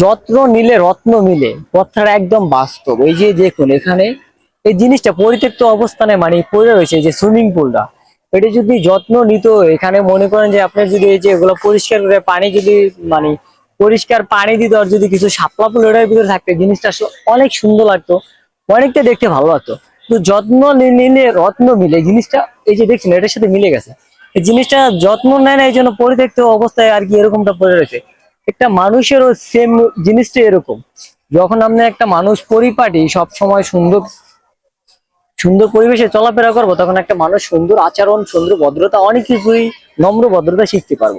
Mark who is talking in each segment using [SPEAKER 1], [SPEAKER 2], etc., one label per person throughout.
[SPEAKER 1] যত্ন নিলে রত্ন মিলে, কথাটা একদম বাস্তব। এই যে দেখুন, এখানে এই জিনিসটা পরিত্যক্ত অবস্থানে মানে পড়ে রয়েছে যে সুইমিং পুলটা এটা যদি যত্ন নিত, এখানে মনে করেন যে আপনি যদি এই যে এগুলো পরিষ্কার করে পানি যদি মানে পরিষ্কার পানি দিত আর যদি কিছু শাপলা ফুল এটার ভিতরে থাকতো জিনিসটা অনেক সুন্দর লাগতো, অনেকটা দেখতে ভালো লাগতো। তো যত্ন নিলে রত্ন মিলে জিনিসটা এই যে দেখছেন, এটার সাথে মিলে গেছে। জিনিসটা যত্ন নেয় না, এই জন্য পরিত্যক্ত অবস্থায় আর কি এরকমটা পড়ে রয়েছে। একটা মানুষেরও সেম জিনিসটা এরকম। যখন আপনি একটা মানুষ পরিপাটি সব সময় সুন্দর সুন্দর পরিবেশে চলাফেরা করব, তখন একটা মানুষ সুন্দর আচরণ, সুন্দর ভদ্রতা, অনেক কিছুই নম্র ভদ্রতা শিখতে পারব।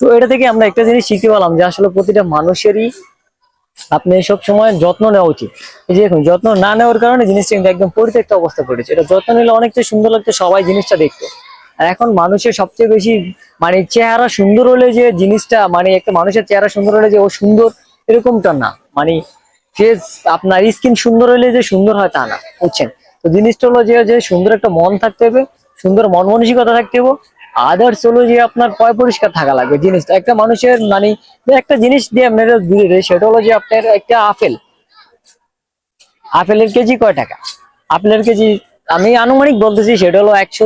[SPEAKER 1] তো এটা থেকে আমরা একটা জিনিস শিখতে পারলাম যে আসলে প্রতিটা মানুষেরই আপনি সব সময় যত্ন নেওয়া উচিত। এই যে দেখুন, যত্ন না নেওয়ার কারণে জিনিসটা কিন্তু একদম পরিত্যক্ত অবস্থা পড়েছে এটা যত্ন নিলে অনেকটা সুন্দর লাগতো সবাই জিনিসটা দেখতো। আর এখন মানুষের সবচেয়ে বেশি মানে চেহারা সুন্দর হলে যে জিনিসটা মানে একটা মানুষের চেহারা সুন্দর হলে যে ও সুন্দর, এরকমটা না। মানে ফেস আপনার স্কিন সুন্দর হলে যে সুন্দর হয় তা না, বুঝছেন? তো জিনিসটা হলো যে যে সুন্দর একটা মন থাকতে হবে, সুন্দর মন মানসিকতা থাকতে হবে আদার্স হলো যে আপনার পয় পরিষ্কার থাকা লাগবে জিনিসটা। একটা মানুষের মানে একটা জিনিস দিয়ে আপনারা দূরে দেয়, সেটা হলো যে আপনার একটা আপেল। আপেলের কেজি কয় টাকা? আপেলের কেজি আমি আনুমানিক বলতেছি সেটা হলো একশো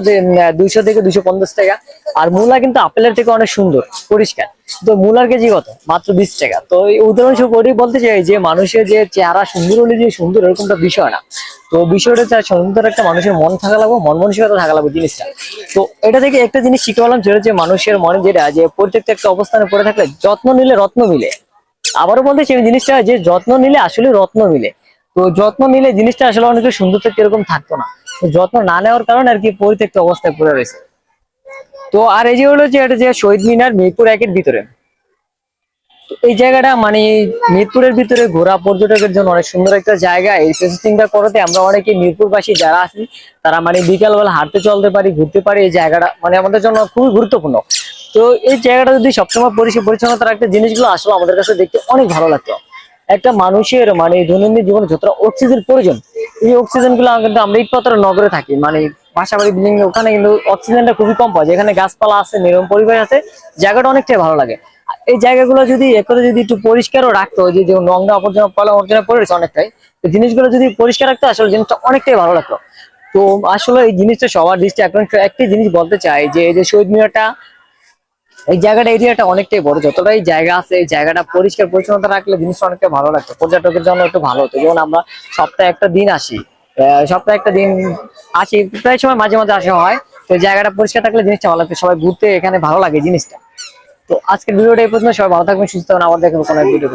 [SPEAKER 1] দুইশো থেকে দুশো পঞ্চাশ টাকা। আর মূলা কিন্তু আপেলের থেকে অনেক সুন্দর, পরিষ্কার। তো মূলার কেজি কত? মাত্র বিশ টাকা। তো উদাহরণস্বরূপ বলতে চাই যে মানুষের যে চেহারা সুন্দর হলে যে সুন্দর, এরকমটা বিষয় না। তো বিষয়টা সুন্দর একটা মানুষের মন থাকা লাগবে, মন মানসিকতা থাকা লাগবে জিনিসটা। তো এটা থেকে একটা জিনিস শিখে পেলাম হচ্ছে মানুষের মনে যেটা, যে প্রত্যেকটা একটা অবস্থানে পড়ে থাকলে যত্ন নিলে রত্ন মিলে। আবারও বলতে চাই জিনিসটা যে যত্ন নিলে আসলে রত্ন মিলে। তো যত্ন নিলে জিনিসটা আসলে অনেক সুন্দর থেকে এরকম থাকতো না। যত্ন না নেওয়ার কারণে আর কি পরিত্যক্ত অবস্থায় পড়ে রয়েছে। তো আর এই যে হলো যে এটা যে শহীদ মিনার মিরপুর একের ভিতরে। এই জায়গাটা মানে মিরপুরের ভিতরে ঘোরা পর্যটকের জন্য অনেক সুন্দর একটা জায়গা। এই প্রসেসিংটা করতে আমরা অনেকে মিরপুরবাসী যারা আছি, তারা মানে বিকালবেলা হাঁটতে চলতে পারি, ঘুরতে পারি। এই জায়গাটা মানে আমাদের জন্য খুবই গুরুত্বপূর্ণ। তো এই জায়গাটা যদি সবসময় পরিষ্কার পরিচ্ছন্নতা রাখতে জিনিসগুলো আসলে, আমাদের কাছে দেখতে অনেক ভালো লাগতো। একটা মানুষের মানে দৈনন্দিন জীবনে যতটা অক্সিজেন প্রয়োজন এই অক্সিজেনগুলো কিন্তু আমরা ইটপাত্র নগরে থাকি। মানে বাসাবাড়ি বিল্ডিং ওখানে কিন্তু অক্সিজেনটা খুবই কম পাওয়া যায়। এখানে গাছপালা আছে, নিরম পরিবেশ আছে, জায়গাটা অনেকটাই ভালো লাগে। এই জায়গাগুলো যদি একথা যদি একটু পরিষ্কারও রাখতো যে নোংরা আবর্জনা পলা আবর্জনা পড়ে রয়েছে অনেকটাই এই জিনিসগুলো যদি পরিষ্কার রাখতো আসলে জিনিসটা অনেকটাই ভালো লাগতো। তো আসলে এই জিনিসটা সবার দৃষ্টি আকর্ষণ। একটি জিনিস বলতে চাই যে শহীদ মিনারটা এই জায়গাটা, এরিয়াটা অনেকটাই বড়। যতটাই জায়গা আছে, এই জায়গাটা পরিষ্কার পরিচ্ছন্নতা রাখলে জিনিসটা অনেকটা ভালো লাগতো পর্যটকের জন্য একটু ভালো হতো। যেমন আমরা সপ্তাহে একটা দিন আসি। সপ্তাহে একটা দিন আসি, প্রায় সময় মাঝে মাঝে আসা হয়। তো জায়গাটা পরিষ্কার থাকলে জিনিসটা ভালো লাগতো। সবাই ঘুরতে এখানে ভালো লাগে জিনিসটা। তো আজকের ভিডিওটা এই পর্যন্ত। সবাই ভালো থাকবেন, সুস্থ হবেন আবার দেখবেন কোনো ভিডিও